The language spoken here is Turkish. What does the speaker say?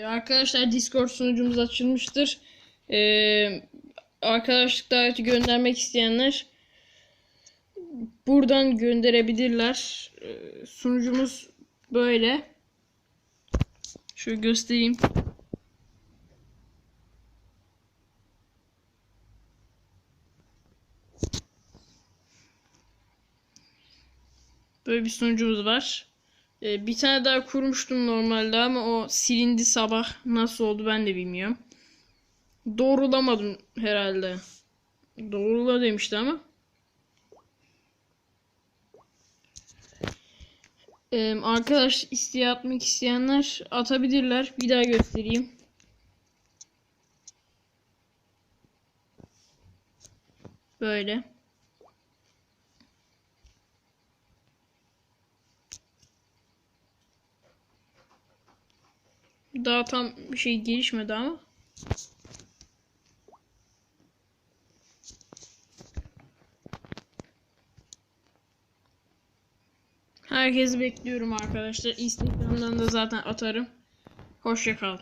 Ee, arkadaşlar Discord sunucumuz açılmıştır. Ee, arkadaşlık daveti göndermek isteyenler buradan gönderebilirler. Ee, sunucumuz böyle. Şöyle göstereyim. Böyle bir sunucumuz var. Ee, bir tane daha kurmuştum normalde ama o silindi sabah. Nasıl oldu ben de bilmiyorum. Doğrulamadım herhalde. Doğrula demişti ama. Ee, arkadaş isteği atmak isteyenler atabilirler. Bir daha göstereyim. Böyle. Daha tam bir şey gelişmedi ama. Herkesi bekliyorum arkadaşlar. Instagram'dan da zaten atarım. Hoşça kalın.